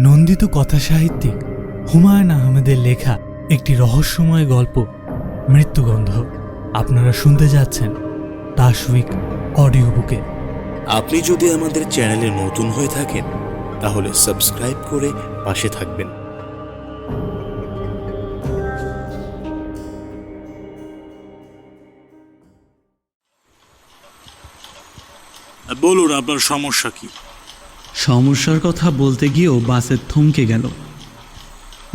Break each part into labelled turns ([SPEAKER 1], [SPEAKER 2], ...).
[SPEAKER 1] নন্দিত কথা সাহিত্যিক হুমায়ুন আহমেদের লেখা একটি রহস্যময় গল্প মৃত্যুগন্ধ। আপনারা শুনতে যাচ্ছেন তাসউইক অডিও বুকে।
[SPEAKER 2] আপনি যদি আমাদের চ্যানেলে নতুন হয়ে থাকেন তাহলে সাবস্ক্রাইব করে পাশে থাকবেন। বলুন আপনার সমস্যা কি?
[SPEAKER 3] সমস্যার কথা বলতে গিয়েও বাসে থমকে গেল।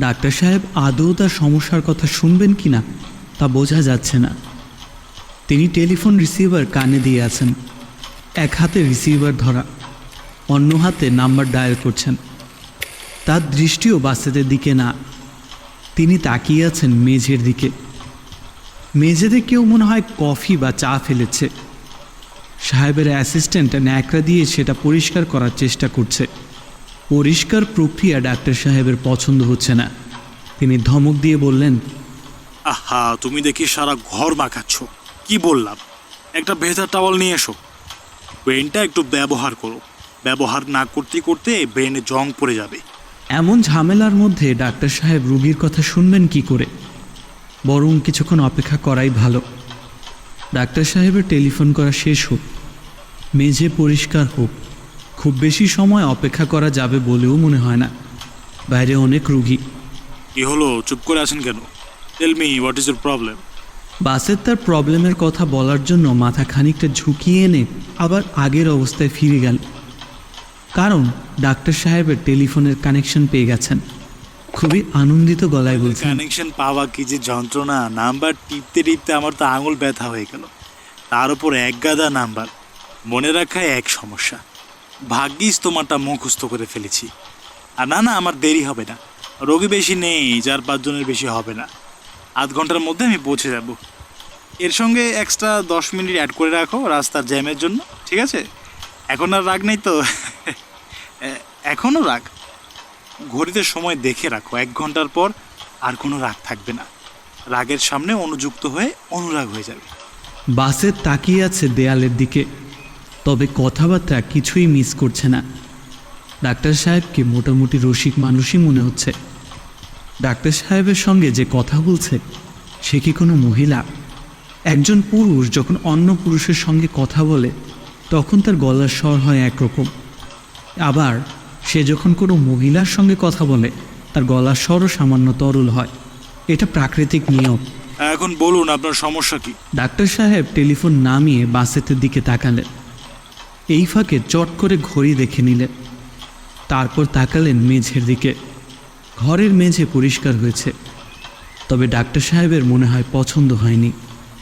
[SPEAKER 3] ডাক্তার সাহেব আদৌ তার সমস্যার কথা শুনবেন কি না তা বোঝা যাচ্ছে না। তিনি টেলিফোন রিসিভার কানে দিয়ে আছেন। এক হাতে রিসিভার ধরা, অন্য হাতে নাম্বার ডায়াল করছেন। তার দৃষ্টিও বাসেদের দিকে না। তিনি তাকিয়ে আছেন মেঝের দিকে। মেঝেতে কেউ মনে হয় কফি বা চা ফেলেছে। সাহেবের অ্যাসিস্ট্যান্ট ন্যাকড়া দিয়ে সেটা পরিষ্কার করার চেষ্টা করছে। পরিষ্কার প্রক্রিয়া ডাক্তার সাহেবের পছন্দ হচ্ছে না। তিনি ধমক দিয়ে বললেন
[SPEAKER 2] আহা তুমি দেখি সারা ঘর মাখাচ্ছ। কি বললাম? একটা ভেজা টাওয়াল নিয়ে এসো। ব্রেনটা একটু ব্যবহার করো। ব্যবহার না করতে করতে ব্রেনে জং পড়ে যাবে।
[SPEAKER 3] এমন ঝামেলার মধ্যে ডাক্তার সাহেব রুগীর কথা শুনবেন কি করে? বরং কিছুক্ষণ অপেক্ষা করাই ভালো। ডাক্তার সাহেবের টেলিফোন করা শেষ হোক। মেঝে পরিষ্কার হোক। খুব বেশি সময় অপেক্ষা করা যাবে বলেও মনে হয় না। বাইরে অনেক রুগী।
[SPEAKER 2] কি হলো? চুপ করে আছেন কেন? Tell me what is your problem
[SPEAKER 3] বাসের তার প্রবলেমের কথা বলার জন্য মাথা খানিকটা ঝুঁকিয়ে এনে আবার আগের অবস্থায় ফিরে গেল। কারণ ডাক্তার সাহেবের টেলিফোনের কানেকশন পেয়ে গেছেন। খুবই আনন্দিত গলায় বলছেন
[SPEAKER 2] কানেকশন পাওয়া কি যে যন্ত্রণা। নাম্বার টিপতে টিপতে আমার তো আঙুল ব্যথা হয়ে গেল। তার উপর এক গাদা নাম্বার। মনে রাখায় এক সমস্যা। ভাগ্যিস তোমারটা মুখস্থ করে ফেলেছি। আর না না, আমার দেরি হবে না। রোগী বেশি নেই, চার পাঁচজনের বেশি হবে না। আধ ঘণ্টার মধ্যে আমি পৌঁছে যাব। এর সঙ্গে এক্সট্রা দশ মিনিট অ্যাড করে রাখো রাস্তার জ্যামের জন্য, ঠিক আছে? এখন আর রাগ নেই তো? এখনও রাগ? ঘড়িতে সময় দেখে রাখো, এক ঘণ্টার পর আর কোনো রাগ থাকবে না। রাগের সামনে অনুযুক্ত হয়ে অনুরাগ হয়ে যাবে।
[SPEAKER 3] বাসের তাকিয়ে আছে দেয়ালের দিকে। তবে কথাবার্তা কিছুই মিস করছে না। ডাক্তার সাহেবকে মোটামুটি রসিক মানুষই মনে হচ্ছে। ডাক্তার সাহেবের সঙ্গে যে কথা বলছে সে কি কোনো মহিলা? একজন পুরুষ যখন অন্য পুরুষের সঙ্গে কথা বলে তখন তার গলার স্বর হয় একরকম। আবার সে যখন কোনো মহিলার সঙ্গে কথা বলে তার গলার স্বরও সামান্য তরল হয়। এটা প্রাকৃতিক নিয়ম।
[SPEAKER 2] এখন বলুন আপনার সমস্যা কি?
[SPEAKER 3] ডাক্তার সাহেব টেলিফোন নামিয়ে বাসেতের দিকে তাকালেন। এই ফাঁকে চট করে ঘড়ি দেখে নিলেন। তারপর তাকালেন মেঝের দিকে। ঘরের মেঝে পরিষ্কার হয়েছে। তবে ডাক্তার সাহেবের মনে হয় পছন্দ হয়নি,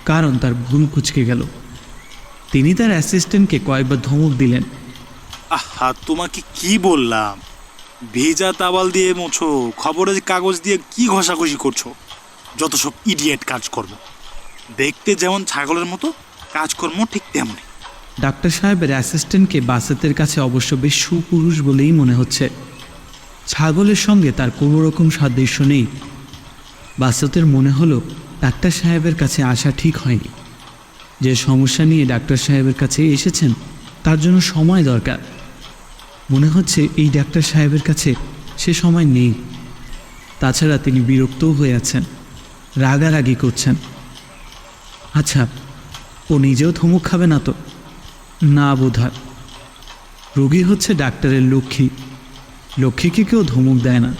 [SPEAKER 3] কারণ তার ঘুম কুচকে গেল। তিনি তার অ্যাসিস্ট্যান্টকে কয়েকবার ধমক দিলেন।
[SPEAKER 2] আহা, তোমাকে কি বললাম? ভেজা তাবাল দিয়ে মোছো, খবরের কাগজ দিয়ে কি ঘষাঘষি করছ? যত সব ইডিয়েট কাজকর্ম দেখতে যেমন ছাগলের মতো কাজকর্ম ঠিক তেমনই।
[SPEAKER 3] ডাক্তার সাহেবের অ্যাসিস্ট্যান্টকে বাসেতের কাছে অবশ্য বেশ সুপুরুষ বলেই মনে হচ্ছে। ছাগলের সঙ্গে তার কোনো রকম সাদৃশ্য নেই। বাসতের মনে হলো ডাক্তার সাহেবের কাছে আসা ঠিক হয়নি। যে সমস্যা নিয়ে ডাক্তার সাহেবের কাছে এসেছেন, তার জন্য সময় দরকার। মনে হচ্ছে এই ডাক্তার সাহেবের কাছে সে সময় নেই। তাছাড়া তিনি বিরক্তও হয়ে আছেন, রাগারাগি করছেন। আচ্ছা ও নিজেও থমুক খাবে না তো? না বোধ হয়। রোগী হচ্ছে ডাক্তারের লক্ষ্মী। লক্ষ্মীকে কেউ ধমক দেয় না।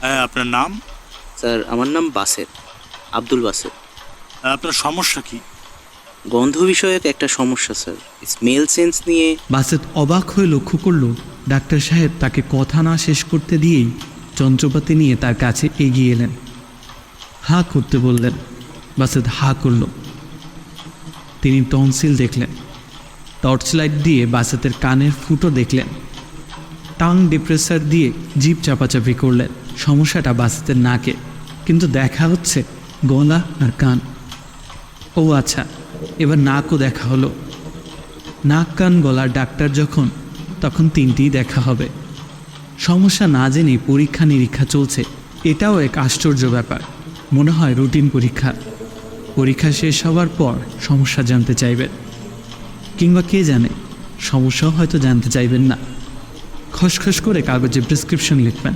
[SPEAKER 2] হ্যাঁ আপনার নাম?
[SPEAKER 4] স্যার আমার নাম বাসের আব্দুল বাসের।
[SPEAKER 2] আপনার সমস্যা কি?
[SPEAKER 4] গন্ধ বিষয়ক একটা সমস্যা স্যার। স্মেল সেন্স নিয়ে।
[SPEAKER 3] বাসেত অবাক হয়ে লক্ষ্য করল ডাক্তার সাহেব তাকে কথা না শেষ করতে দিয়েই যন্ত্রপাতি নিয়ে তার কাছে এগিয়ে এলেন। হা করতে বললেন। বাসেত হা করল। তিনি টনসিল দেখলেন। টর্চ লাইট দিয়ে বাসেতের কানের ফুটো দেখলেন। টাং ডিপ্রেসার দিয়ে জিভ চাপাচাপি করলেন। সমস্যাটা বাসেতের নাকে, কিন্তু দেখা হচ্ছে গলা আর কান। ও আচ্ছা এবার নাকও দেখা হলো। নাক কান গলার ডাক্তার যখন, তখন তিনটিই দেখা হবে। সমস্যা না জেনে পরীক্ষা নিরীক্ষা চলছে। এটাও এক আশ্চর্য ব্যাপার। মনে হয় রুটিন পরীক্ষা। পরীক্ষা শেষ হওয়ার পর সমস্যা জানতে চাইবেন। কিংবা কে জানে? সমস্যাও হয়তো জানতে চাইবেন না। খসখস করে কাগজে প্রেসক্রিপশন লিখবেন।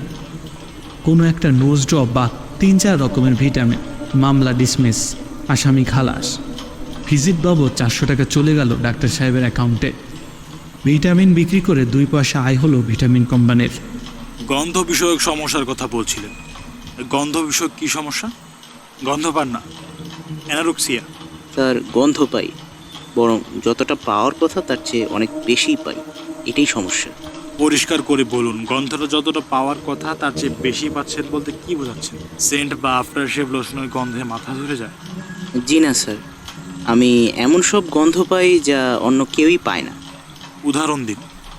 [SPEAKER 3] কোনো একটা নোজ ড্রপ বা তিন চার রকমের ভিটামিন মামলা ডিসমিস আসামি খালাস। ভিজিট বাবদ চারশো টাকা চলে গেল ডাক্তার সাহেবের অ্যাকাউন্টে ভিটামিন বিক্রি করে দুই পয়সা আয় হলো ভিটামিন কোম্পানির
[SPEAKER 2] গন্ধ বিষয়ক সমস্যার কথা বলছিলেন। গন্ধ বিষয়ক কি সমস্যা? গন্ধ পান না। অ্যানারুক্সিয়া।
[SPEAKER 4] স্যার গন্ধ পাই। বরং যতটা পাওয়ার কথা তার চেয়ে অনেক বেশিই পাই। এটাই সমস্যা।
[SPEAKER 2] পরিষ্কার করে বলুন গন্ধটা যতটা পাওয়ার কথা তার চেয়ে বেশি পাচ্ছেন বলতে কি বোঝাচ্ছেন? সেন্ট বা আফটার শেভ লোশনের গন্ধে মাথা ধরে যায়।
[SPEAKER 4] জি না স্যার। আমি এমন সব গন্ধ পাই যা অন্য কেউই পায় না।
[SPEAKER 2] উদাহরণ দিন।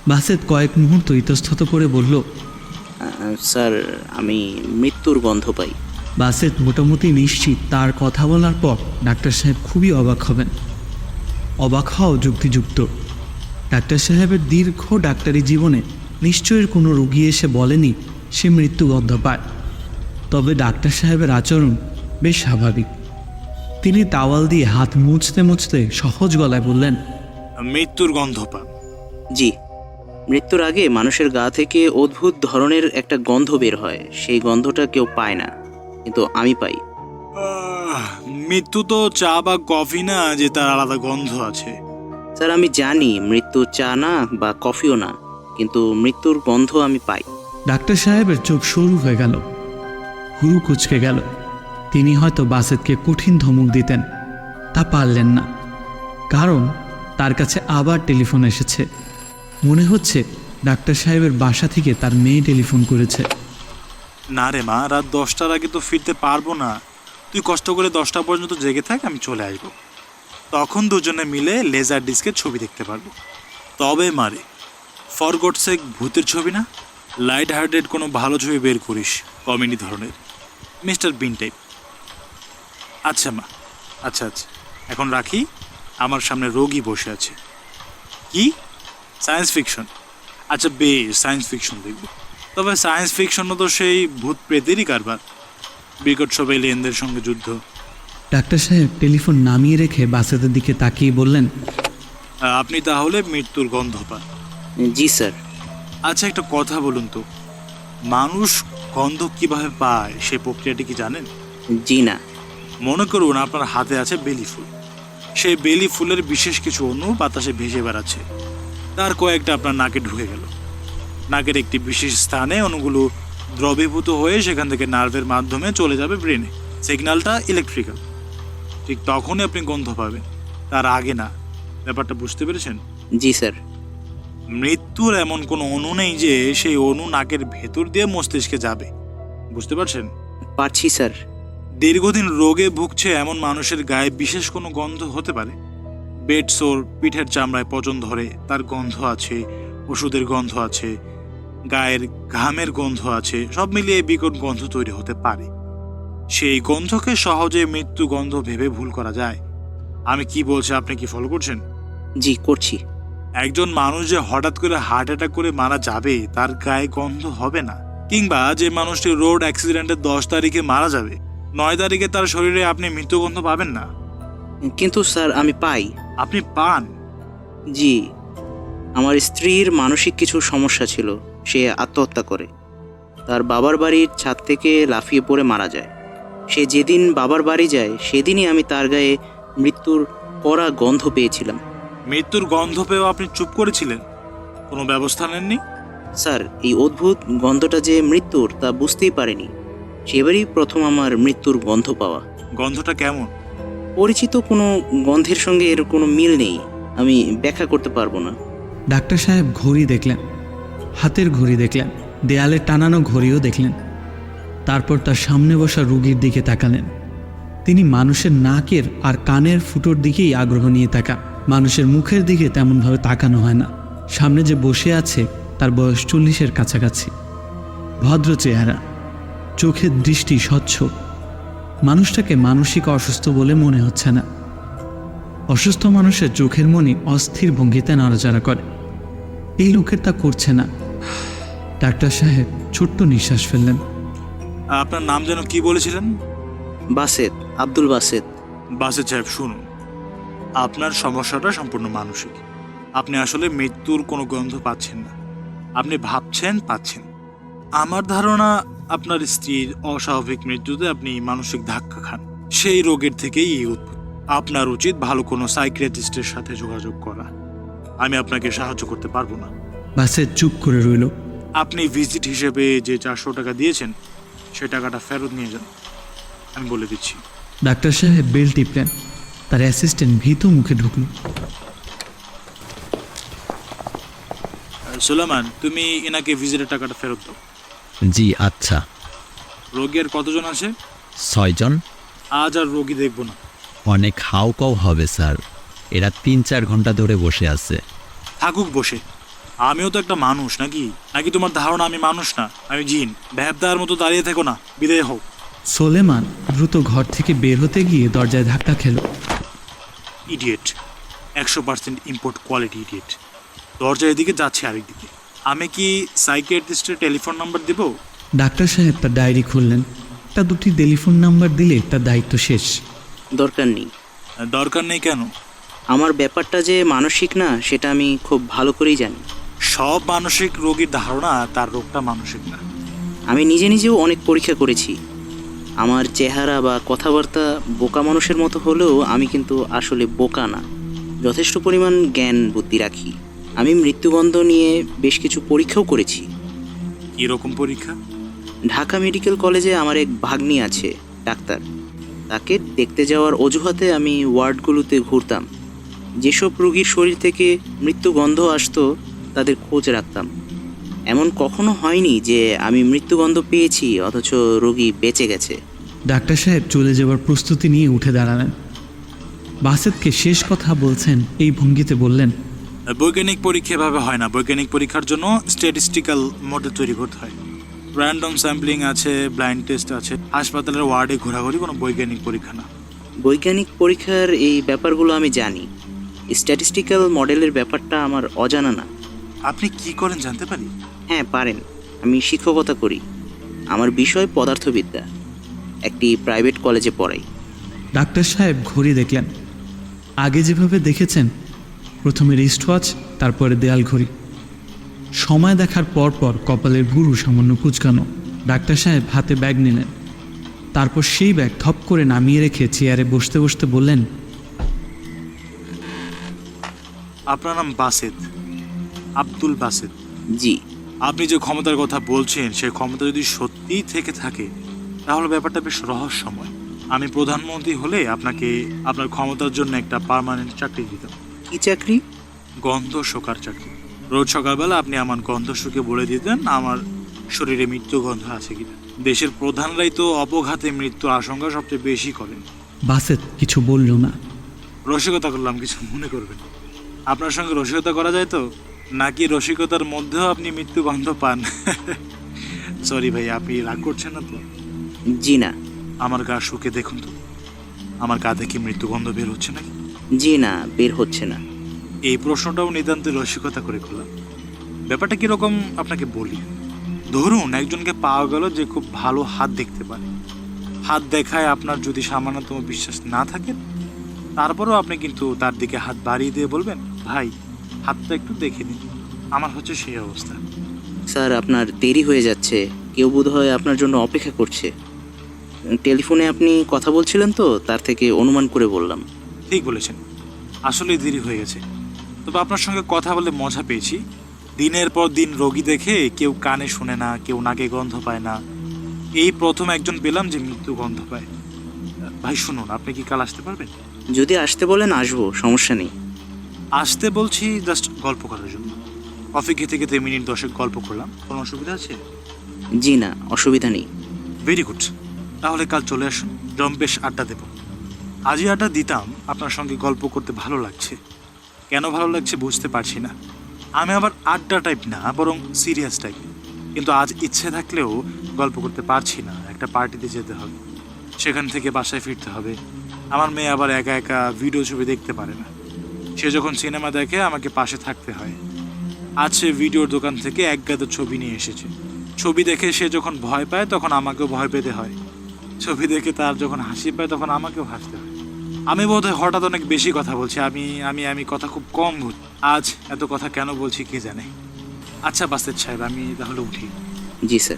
[SPEAKER 3] বাসেদ কয়েক মুহূর্ত ইতস্তত করে বলল
[SPEAKER 4] স্যার আমি মৃত্যুর গন্ধ পাই।
[SPEAKER 3] বাসেদ মোটামুটি নিশ্চিত তার কথা বলার পর ডাক্তার সাহেব খুবই অবাক হবেন। অবাক হওয়াও যুক্তিযুক্ত। ডাক্তার সাহেবের দীর্ঘ ডাক্তারি জীবনে নিশ্চয়ই কোনো রোগী এসে বলেনি সে মৃত্যুগন্ধ পায় তবে ডাক্তার সাহেবের আচরণ বেশ স্বাভাবিক। তিনি তাওয়াল দিয়ে হাত মুছতে মুছতে সহজ গলায় বললেন
[SPEAKER 2] মৃত্যুর গন্ধ পান।
[SPEAKER 4] জি মৃত্যুর আগে মানুষের গা থেকে অদ্ভুত ধরনের একটা গন্ধ বের হয়। সেই গন্ধটা কেউ পায় না কিন্তু আমি পাই।
[SPEAKER 2] মৃত্যু তো চা বা কফি না যে তার আলাদা গন্ধ আছে।
[SPEAKER 4] স্যার আমি জানি মৃত্যু চা না বা কফিও না কিন্তু মৃত্যুর গন্ধ আমি পাই।
[SPEAKER 3] ডাক্তার সাহেবের চোখ সরু হয়ে গেল হুরু কুচকে গেল। তিনি হয়তো বাসেদকে কঠিন ধমক দিতেন তা পারলেন না। কারণ তার কাছে আবার টেলিফোন এসেছে। মনে হচ্ছে ডাক্তার সাহেবের বাসা থেকে তার মেয়ে টেলিফোন করেছে।
[SPEAKER 2] না রে মা রাত দশটার আগে তো ফিরতে পারব না। তুই কষ্ট করে দশটা পর্যন্ত জেগে থাক, আমি চলে আসব। তখন দুজনে মিলে লেজার ডিস্কের ছবি দেখতে পারব। তবে মারে ফর ভূতের ছবি না? লাইট হার্টেড কোনো ভালো ছবি বের করিস কমেডি ধরনের। মিস্টার বিন টাইপ আচ্ছা মা আচ্ছা আচ্ছা। এখন রাখি, আমার সামনে রোগী বসে আছে। কি? সায়েন্স ফিকশন আচ্ছা বেশ সায়েন্স ফিকশন দেখব। তবে সায়েন্স ফিকশনও তো সেই ভূত প্রেতেরই কারবার। বিকট সব এলিয়েনদের সঙ্গে যুদ্ধ।
[SPEAKER 3] ডাক্তার সাহেব টেলিফোন নামিয়ে রেখে বাসেদের দিকে তাকিয়ে বললেন
[SPEAKER 2] আপনি তাহলে মৃত্যুর গন্ধ পান।
[SPEAKER 4] জি স্যার।
[SPEAKER 2] আচ্ছা একটা কথা বলুন তো। মানুষ গন্ধ কীভাবে পায় সে প্রক্রিয়াটি কি জানেন?
[SPEAKER 4] জি না।
[SPEAKER 2] মনে করুন আপনার হাতে আছে বেলি ফুল। সেই বেলি ফুলের বিশেষ কিছু অণু বাতাসে ভেসে বেড়াচ্ছে। তার কয়েকটা আপনার নাকে ঢুকে গেল। নাকের একটি বিশেষ স্থানে অণুগুলো দ্রবীভূত হয়ে সেখান থেকে নার্ভের মাধ্যমে চলে যাবে ব্রেনে। সিগন্যালটা ইলেকট্রিক্যাল ঠিক তখনই আপনি গন্ধ পাবেন। তার আগে না। ব্যাপারটা বুঝতে পেরেছেন?
[SPEAKER 4] জি স্যার।
[SPEAKER 2] মৃত্যুর এমন কোনো অণু নেই যে সেই অণু নাকের ভেতর দিয়ে মস্তিষ্কে যাবে। বুঝতে পারছেন?
[SPEAKER 4] পারছি স্যার।
[SPEAKER 2] দীর্ঘদিন রোগে ভুগছে এমন মানুষের গায়ে বিশেষ কোনো গন্ধ হতে পারে? বেড সোর পিঠের চামড়ায় পচন ধরে তার গন্ধ আছে ওষুধের গন্ধ আছে গায়ের ঘামের গন্ধ আছে সব মিলিয়ে বিকট গন্ধ তৈরি হতে পারে। সেই গন্ধকে সহজে মৃত্যু গন্ধ ভেবে ভুল করা যায়। আমি কি বলছি আপনি কি ফলো করছেন?
[SPEAKER 4] জি করছি।
[SPEAKER 2] একজন মানুষ যে হঠাৎ করে হার্ট অ্যাটাক করে মারা যাবে তার গায়ে গন্ধ হবে না। কিংবা যে মানুষটি রোড অ্যাক্সিডেন্টে দশ তারিখে মারা যাবে নয় তারিখে তার শরীরে আপনি মৃত্যুগন্ধ পাবেন না।
[SPEAKER 4] কিন্তু স্যার আমি পাই।
[SPEAKER 2] আপনি পান?
[SPEAKER 4] জি আমার স্ত্রীর মানসিক কিছু সমস্যা ছিল। সে আত্মহত্যা করে। তার বাবার বাড়ির ছাদ থেকে লাফিয়ে পড়ে মারা যায়। সে যেদিন বাবার বাড়ি যায় সেদিনই আমি তার গায়ে মৃত্যুর কড়া গন্ধ পেয়েছিলাম।
[SPEAKER 2] মৃত্যুর গন্ধ পেয়েও আপনি চুপ করেছিলেন? কোনো ব্যবস্থা নেননি?
[SPEAKER 4] স্যার এই অদ্ভুত গন্ধটা যে মৃত্যুর তা বুঝতেই পারিনি। সেবারই প্রথম আমার মৃত্যুর গন্ধ পাওয়া।
[SPEAKER 2] গন্ধটা কেমন?
[SPEAKER 4] পরিচিত কোনো গন্ধের সঙ্গে এর কোনো মিল নেই। আমি ব্যাখ্যা করতে পারব না।
[SPEAKER 3] ডাক্তার সাহেব ঘড়ি দেখলেন। হাতের ঘড়ি দেখলেন, দেয়ালে টানানো ঘড়িও দেখলেন। তারপর তার সামনে বসা রুগীর দিকে তাকালেন। তিনি মানুষের নাকের আর কানের ফুটোর দিকেই আগ্রহ নিয়ে তাকান। মানুষের মুখের দিকে তেমনভাবে তাকানো হয় না। সামনে যে বসে আছে, তার বয়স চল্লিশের কাছাকাছি। ভদ্র চেহারা, চোখের দৃষ্টি স্বচ্ছ। মানুষটাকে মানসিক অসুস্থ বলে মনে হচ্ছে না। অসুস্থ মানুষের চোখের মনি অস্থির ভঙ্গিতে নাড়াচাড়া করে। এই লোকের তা করছে না। ডাক্তার সাহেব ছোট্ট নিঃশ্বাস ফেললেন।
[SPEAKER 2] আপনার নাম যেন কি বলেছিলেন?
[SPEAKER 4] বাসেদ আব্দুল বাসেদ।
[SPEAKER 2] বাসের সাহেব শুনুন। আপনার সমস্যাটা সম্পূর্ণ মানসিক। আপনি আসলে মৃত্যুর কোনো গন্ধ পাচ্ছেন না। আপনি ভাবছেন পাচ্ছেন। আমার ধারণা আপনার স্ত্রীর অস্বাভাবিক মৃত্যুতে আপনি মানসিক ধাক্কা খান। সেই রোগের থেকেই এই উৎপত্তি। আপনার উচিত ভালো কোনো সাইকিয়াট্রিস্টের সাথে যোগাযোগ করা। আমি আপনাকে সাহায্য করতে পারব না।
[SPEAKER 3] বাসেদ চুপ করে রইল।
[SPEAKER 2] আপনি ভিজিট হিসেবে যে চারশো টাকা দিয়েছেন সে টাকাটা ফেরত নিয়ে যান। আমি বলে দিচ্ছি।
[SPEAKER 3] ডাক্তার সাহেব বেল টিপলেন। তার অ্যাসিস্ট্যান্ট ভীত মুখে ঢুকল।
[SPEAKER 2] সুলেমান তুমি এনাকে ভিজিটের টাকাটা ফেরত দাও।
[SPEAKER 5] জি আচ্ছা।
[SPEAKER 2] রোগী আর কতজন আছে?
[SPEAKER 5] ছয়জন।
[SPEAKER 2] আজ আর রোগী দেখব না।
[SPEAKER 5] অনেক হাউকাও হবে স্যার। এরা তিন চার ঘণ্টা ধরে বসে আছে।
[SPEAKER 2] থাকুক বসে। আমিও তো একটা মানুষ নাকি? নাকি তোমার ধারণা আমি মানুষ না? আমি জিন। ভ্যাবদার মতো দাঁড়িয়ে থেকো না। বিদায় হোক
[SPEAKER 3] সোলেমান দ্রুত ঘর থেকে বের হতে গিয়ে দরজায় ধাক্কা খেল।
[SPEAKER 2] ইডিয়েট একশো পার্সেন্ট ইম্পোর্ট কোয়ালিটি ইডিয়েট দরজা এদিকে যাচ্ছে আরেকদিকে। আমি কি সাইকিয়াট্রিস্টের টেলিফোন নাম্বার দেবো?
[SPEAKER 3] ডাক্তার সাহেব তার ডায়েরি খুললেন। তা দুটি টেলিফোন নাম্বার দিলে তার দায়িত্ব শেষ।
[SPEAKER 4] দরকার নেই।
[SPEAKER 2] দরকার নেই কেন?
[SPEAKER 4] আমার ব্যাপারটা যে মানসিক না সেটা আমি খুব ভালো করেই জানি।
[SPEAKER 2] সব মানসিক রোগীর ধারণা তার রোগটা মানসিক না।
[SPEAKER 4] আমি নিজে নিজেও অনেক পরীক্ষা করেছি। আমার চেহারা বা কথাবার্তা বোকা মানুষের মতো হলেও আমি কিন্তু আসলে বোকা না। যথেষ্ট পরিমাণ জ্ঞান বুদ্ধি রাখি। আমি মৃত্যুবন্ধ নিয়ে বেশ কিছু পরীক্ষাও করেছি।
[SPEAKER 2] কীরকম পরীক্ষা?
[SPEAKER 4] ঢাকা মেডিকেল কলেজে আমার এক ভাগ্নি আছে ডাক্তার। তাকে দেখতে যাওয়ার অজুহাতে আমি ওয়ার্ডগুলোতে ঘুরতাম। যেসব রোগীর শরীর থেকে মৃত্যু গন্ধ আসতো তাদের খোঁজ রাখতাম। এমন কখনো হয়নি যে আমি মৃত্যুগন্ধ পেয়েছি অথচ রোগী বেঁচে গেছে।
[SPEAKER 3] ডাক্তার সাহেব চলে যাওয়ার প্রস্তুতি নিয়ে উঠে দাঁড়ালেন। বাসেদকে শেষ কথা বলছেন এই ভঙ্গিতে বললেন
[SPEAKER 2] বৈজ্ঞানিক পরীক্ষা এভাবে হয় না। বৈজ্ঞানিক পরীক্ষার জন্য স্ট্যাটিস্টিক্যাল মডেল তৈরি করতে হয়। র্যান্ডম স্যাম্পলিং আছে ব্লাইন্ড টেস্ট আছে হাসপাতালের ওয়ার্ডে ঘোরাঘুরি কোনো বৈজ্ঞানিক পরীক্ষা না।
[SPEAKER 4] বৈজ্ঞানিক পরীক্ষার এই ব্যাপারগুলো আমি জানি। স্ট্যাটিস্টিক্যাল মডেলের ব্যাপারটা আমার অজানা না।
[SPEAKER 2] আপনি কি করেন জানতে পারি?
[SPEAKER 4] হ্যাঁ পারেন। আমি শিক্ষকতা করি। আমার বিষয় পদার্থবিদ্যা। একটি প্রাইভেট কলেজে পড়াই।
[SPEAKER 3] ডাক্তার সাহেব ঘড়ি দেখলেন। আগে যেভাবে দেখেছেন প্রথমে রিস্টওয়াচ তারপরে দেয়াল ঘড়ি। সময় দেখার পর পর কপালের গুরু সামান্য কুচকানো। ডাক্তার সাহেব হাতে ব্যাগ নিলেন। তারপর সেই ব্যাগ থপ করে নামিয়ে রেখে চেয়ারে বসতে বসতে বললেন
[SPEAKER 2] আপনার নাম বাসেদ। আব্দুল বাসেদ।
[SPEAKER 4] জি।
[SPEAKER 2] আপনি যে ক্ষমতার কথা বলছেন সেই ক্ষমতা যদি সত্যিই থেকে থাকে তাহলে ব্যাপারটা বেশ রহস্যময়। আমি প্রধানমন্ত্রী হলে আপনাকে আপনার ক্ষমতার জন্য একটা পার্মানেন্ট চাকরি দিতাম।
[SPEAKER 4] কি চাকরি?
[SPEAKER 2] গন্ধ শোকার চাকরি। রোজ সকালবেলা আপনি আমার গন্ধ শুকে বলে দিতেন আমার শরীরে মৃত্যু গন্ধ আছে কিনা। দেশের প্রধানরাই তো অপঘাতে মৃত্যুর আশঙ্কা সবচেয়ে বেশি করেন।
[SPEAKER 3] বাসেত কিছু বলল না।
[SPEAKER 2] রসিকতা করলাম কিছু মনে করবেন না। আপনার সঙ্গে রসিকতা করা যায় তো? নাকি রসিকতার মধ্যেও আপনি মৃত্যু গন্ধ পান? সরি ভাই আপনি রাগ করছেন না তো?
[SPEAKER 4] জি না।
[SPEAKER 2] আমার গা শুকে দেখুন তো। আমার গা থেকে মৃত্যু গন্ধ বের হচ্ছে নাকি?
[SPEAKER 4] জি না বের হচ্ছে না।
[SPEAKER 2] এই প্রশ্নটাও নিতান্ত রসিকতা করে করলাম। ব্যাপারটা কীরকম আপনাকে বলি? ধরুন একজনকে পাওয়া গেল যে খুব ভালো হাত দেখতে পারে। হাত দেখায় আপনার যদি সামান্যতম বিশ্বাস না থাকে তারপরেও আপনি কিন্তু তার দিকে হাত বাড়িয়ে দিয়ে বলবেন ভাই হাতটা একটু দেখে নিন। আমার হচ্ছে সেই অবস্থা।
[SPEAKER 4] স্যার আপনার দেরি হয়ে যাচ্ছে। কেউ বোধ হয় আপনার জন্য অপেক্ষা করছে। টেলিফোনে আপনি কথা বলছিলেন তো তার থেকে অনুমান করে বললাম।
[SPEAKER 2] ঠিক বলেছেন। আসলেই দেরি হয়ে গেছে। তবে আপনার সঙ্গে কথা বলে মজা পেয়েছি। দিনের পর দিন রোগী দেখে কেউ কানে শুনে না কেউ নাকে গন্ধ পায় না। এই প্রথম একজন পেলাম যে মৃত্যু গন্ধ পায়। ভাই শুনুন আপনি কি কাল আসতে পারবেন?
[SPEAKER 4] যদি আসতে বলেন আসব সমস্যা নেই।
[SPEAKER 2] আসতে বলছি জাস্ট গল্প করার জন্য। কফি খেতে খেতে মিনিট দশেক গল্প করলাম। কোনো অসুবিধা আছে?
[SPEAKER 4] জি না অসুবিধা নেই।
[SPEAKER 2] ভেরি গুড তাহলে কাল চলে আসুন। জম্পেশ আড্ডা দেব। আজই আড্ডা দিতাম আপনার সঙ্গে গল্প করতে ভালো লাগছে। কেন ভালো লাগছে বুঝতে পারছি না। আমি আবার আড্ডা টাইপ না বরং সিরিয়াস টাইপ কিন্তু আজ ইচ্ছে থাকলেও গল্প করতে পারছি না। একটা পার্টিতে যেতে হবে। সেখান থেকে বাসায় ফিরতে হবে। আমার মেয়ে আবার একা একা ভিডিও ছবি দেখতে পারে না। সে যখন সিনেমা দেখে আমাকে পাশে থাকতে হয়। আজ সে ভিডিওর দোকান থেকে এক গাদা ছবি নিয়ে এসেছে। ছবি দেখে সে যখন ভয় পায় তখন আমাকেও ভয় পেতে হয়। ছবি দেখে তার যখন হাসি পায় তখন আমাকেও হাসতে হয়। আমি বোধহয় হঠাৎ অনেক বেশি কথা বলছি। আমি আমি আমি কথা খুব কম বলি আজ এত কথা কেন বলছি কে জানে? আচ্ছা বাসের সাহেব আমি তাহলে উঠি।
[SPEAKER 4] জি স্যার।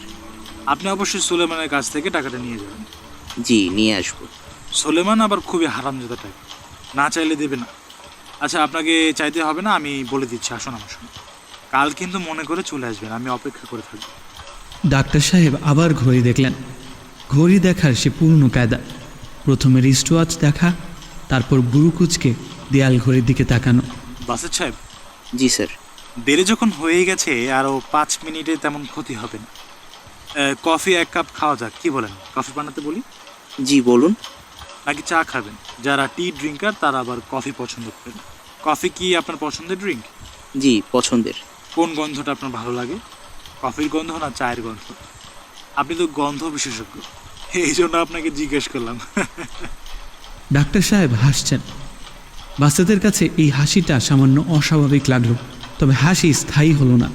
[SPEAKER 2] আপনি অবশ্যই সুলেমানের কাছ থেকে টাকাটা নিয়ে যাবেন।
[SPEAKER 4] জি নিয়ে আসব।
[SPEAKER 2] সুলেমান আবার খুবই হারামজাদা টাইপ না চাইলে দেবে না। আচ্ছা আপনাকে চাইতে হবে না আমি বলে দিচ্ছি আসুন আমার সঙ্গে। কাল কিন্তু মনে করে চলে আসবেন আমি অপেক্ষা করে থাকব।
[SPEAKER 3] ডাক্তার সাহেব আবার ঘড়ি দেখলেন। ঘড়ি দেখার সে পূর্ণ কায়দা। প্রথমে রিস্ট ওয়াচ দেখা তারপর বুড়ুকুচকে দেয়াল ঘড়ির দিকে তাকানো।
[SPEAKER 2] বাসের সাহেব?
[SPEAKER 4] জি স্যার।
[SPEAKER 2] দেরি যখন হয়ে গেছে আরও পাঁচ মিনিটে তেমন ক্ষতি হবে না। কফি এক কাপ খাওয়া যাক কি বলেন? কফি বানাতে বলি?
[SPEAKER 4] জি বলুন।
[SPEAKER 2] নাকি চা খাবেন? যারা টি ড্রিঙ্কার তারা আবার কফি পছন্দ করেন। কফি কি আপনার পছন্দের ড্রিঙ্ক
[SPEAKER 4] জি পছন্দের।
[SPEAKER 2] কোন গন্ধটা আপনার ভালো লাগে? কফির গন্ধ না চায়ের গন্ধ? আপনি তো গন্ধ বিশেষজ্ঞ। এই জন্য আপনাকে জিজ্ঞেস করলাম।
[SPEAKER 3] ডাক্তার সাহেব হাসছেন। বাচ্চাদের কাছে এই হাসিটা সামান্য অস্বাভাবিক লাগল তবে হাসি স্থায়ী হলো না।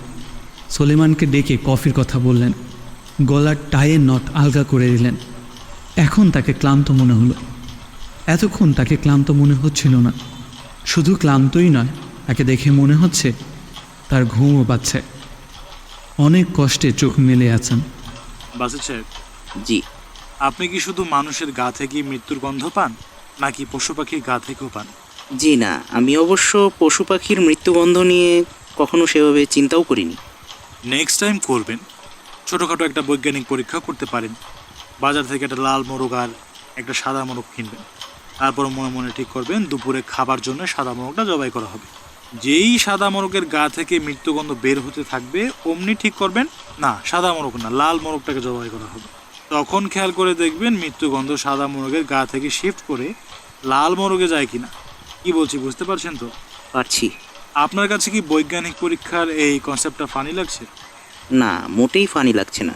[SPEAKER 3] সোলেমানকে ডেকে কফির কথা বললেন। গলার টায়ের নট আলগা করে দিলেন। এখন তাকে ক্লান্ত মনে হলো। এতক্ষণ তাকে ক্লান্ত মনে হচ্ছিল না। শুধু ক্লান্তই নয় তাকে দেখে মনে হচ্ছে তার ঘুমও পাচ্ছে। অনেক কষ্টে চোখ মেলে আছেন।
[SPEAKER 2] সাহেব।
[SPEAKER 4] জি।
[SPEAKER 2] আপনি কি শুধু মানুষের গা থেকে মৃত্যুর গন্ধ পান নাকি পশু পাখির গা থেকেও পান?
[SPEAKER 4] জি না আমি অবশ্য পশু পাখির মৃত্যুবন্ধ নিয়ে কখনো সেভাবে চিন্তাও করিনি।
[SPEAKER 2] নেক্সট টাইম করবেন। ছোটোখাটো একটা বৈজ্ঞানিক পরীক্ষা করতে পারেন। বাজার থেকে একটা লাল মোরগ আর একটা সাদা মোরগ কিনবেন। তারপর মনে মনে ঠিক করবেন দুপুরে খাবার জন্য সাদা মোরগটা জবাই করা হবে। যেই সাদা মোরগের গা থেকে মৃত্যুগন্ধ বের হতে থাকবে অমনি ঠিক করবেন না সাদা মোরগ না লাল মোরগটাকে জবাই করা হবে। তখন খেয়াল করে দেখবেন মৃত্যুগন্ধ সাদা মোরগের গা থেকে শিফট করে লাল মোরগে যায় কিনা। কি বলছি বুঝতে পারছেন তো?
[SPEAKER 4] পারছি।
[SPEAKER 2] আপনার কাছে কি বৈজ্ঞানিক পরীক্ষার এই কনসেপ্টটা ফানি লাগছে?
[SPEAKER 4] না মোটেই ফানি লাগছে না।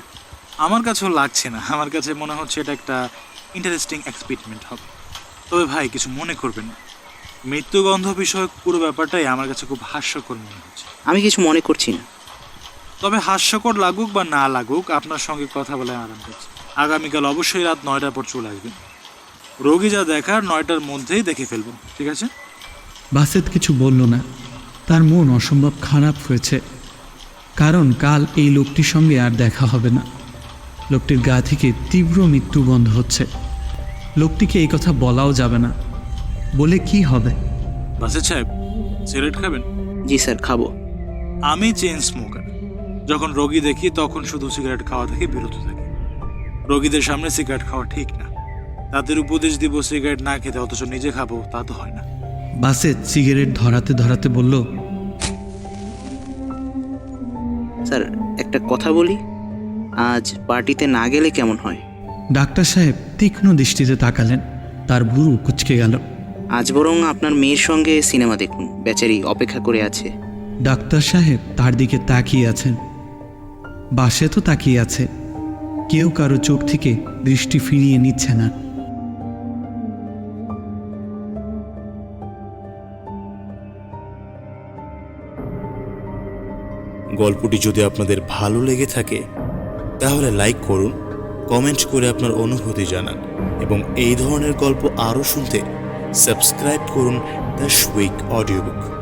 [SPEAKER 2] আমার কাছেও লাগছে না। আমার কাছে মনে হচ্ছে এটা একটা ইন্টারেস্টিং এক্সপেরিমেন্ট হবে। তবে ভাই কিছু মনে করবেন না। মৃত্যুগন্ধ বিষয়ক পুরো ব্যাপারটাই আমার কাছে খুব হাস্যকর মনে হচ্ছে।
[SPEAKER 4] আমি কিছু মনে করছি না।
[SPEAKER 2] তবে হাস্যকর লাগুক বা না লাগুক আপনার সঙ্গে কথা বলে আরাম করছে। আগামীকাল অবশ্যই রাত নয়টার পর চলে আসবেন। রোগী যা দেখার নয়টার মধ্যেই দেখে ফেলব ঠিক আছে?
[SPEAKER 3] বাসেত কিছু বলল না। তার মন অসম্ভব খারাপ হয়েছে। কারণ কাল এই লোকটির সঙ্গে আর দেখা হবে না। লোকটির গা থেকে তীব্র মৃত্যু বন্ধ হচ্ছে। লোকটিকে এই কথা বলাও যাবে না। বলে কি হবে?
[SPEAKER 2] বাসের সাহেব সিগারেট খাবেন?
[SPEAKER 4] জি স্যার খাব।
[SPEAKER 2] আমি চেন স্মোকার। যখন রোগী দেখি তখন শুধু সিগারেট খাওয়া থেকে বিরত থাকি। রোগীদের সামনে সিগারেট খাওয়া ঠিক না। তাদের উপদেশ দিব সিগারেট না খেতে অথচ নিজে খাব তা তো হয় না।
[SPEAKER 3] বাসে সিগারেট ধরাতে ধরাতে বলল
[SPEAKER 4] স্যার একটা কথা বলি? আজ পার্টিতে না গেলে কেমন হয়?
[SPEAKER 3] ডাক্তার সাহেব তীক্ষ্ণ দৃষ্টিতে তাকালেন। তার বুড়ো কুচকে গেল।
[SPEAKER 4] আজ বরং আপনার মেয়ের সঙ্গে সিনেমা দেখুন। বেচারি অপেক্ষা করে আছে।
[SPEAKER 3] ডাক্তার সাহেব তার দিকে তাকিয়ে আছেন। বাসে তো তাকিয়ে আছে। কেউ কারও চোখ থেকে দৃষ্টি ফিরিয়ে নিচ্ছে না।
[SPEAKER 6] গল্পটি যদি আপনাদের ভালো লেগে থাকে তাহলে লাইক করুন। কমেন্ট করে আপনার অনুভূতি জানান এবং এই ধরনের গল্প আরও শুনতে সাবস্ক্রাইব করুন দ্য সুইক অডিও বুক।